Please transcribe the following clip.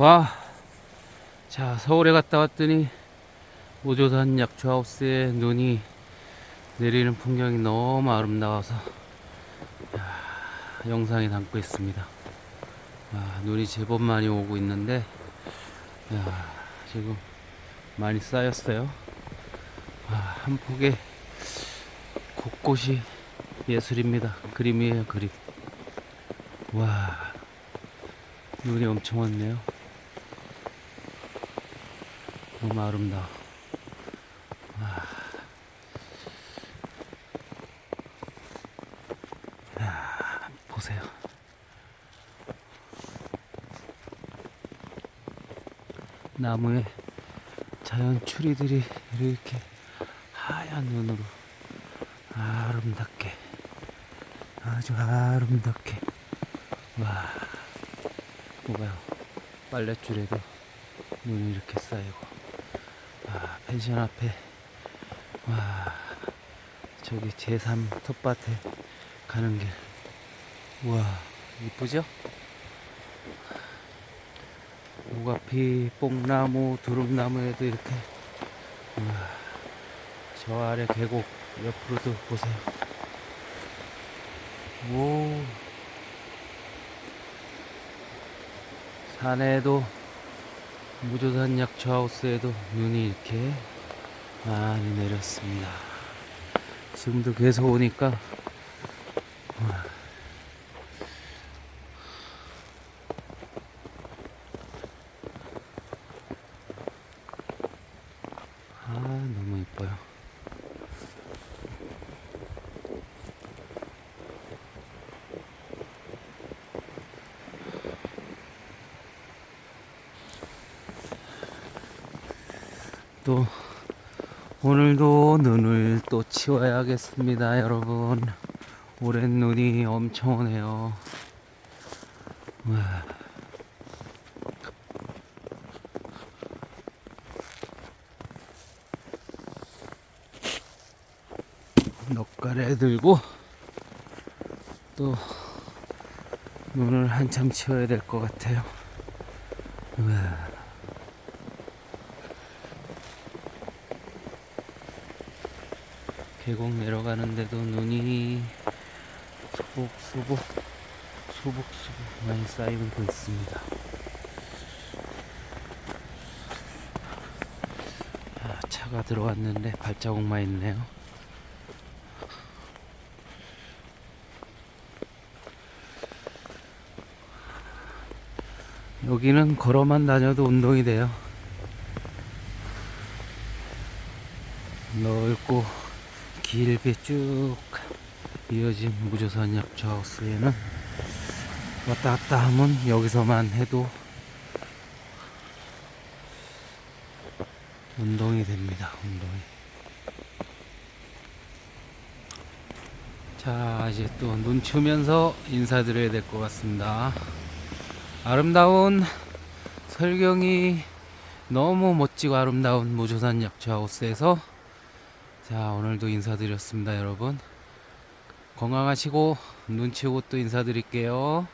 와, 자 서울에 갔다 왔더니 오조산 약초하우스에 눈이 내리는 풍경이 너무 아름다워서 야, 영상에 담고 있습니다. 와, 눈이 제법 많이 오고 있는데 야, 지금 많이 쌓였어요. 와, 한 폭에 곳곳이 예술입니다. 그림이에요, 그림. 와, 눈이 엄청 왔네요. 너무 아름다워. 와. 야, 보세요. 나무에 자연 추리들이 이렇게 하얀 눈으로 아름답게 아주 아름답게 와 뭐가요 빨랫줄에도 눈이 이렇게 쌓이고 와 펜션 앞에. 와 저기 제3 텃밭에 가는 길. 우와 이쁘죠? 오가피, 뽕나무, 두릅나무에도 이렇게. 우와, 저 아래 계곡 옆으로도 보세요. 오. 산에도 무조산 약초 하우스에도 눈이 이렇게 많이 내렸습니다. 지금도 계속 오니까 우와. 아 너무 이뻐요 또 오늘도 눈을 또 치워야겠습니다 여러분 오랜 눈이 엄청 오네요 와. 넉가래 들고 또 눈을 한참 치워야 될 것 같아요. 우와. 계곡 내려가는데도 눈이 수북수북 수북수북 많이 쌓이고 있습니다. 아, 차가 들어왔는데 발자국만 있네요. 여기는 걸어만 다녀도 운동이 돼요. 넓고 길게 쭉 이어진 무조선 약초하우스에는 왔다 갔다 하면 여기서만 해도 운동이 됩니다. 운동이. 자, 이제 또 눈 치우면서 인사드려야 될 것 같습니다. 아름다운 설경이 너무 멋지고 아름다운 무조산 약초하우스에서 자 오늘도 인사드렸습니다 여러분. 건강하시고 눈 치우고 또 인사드릴게요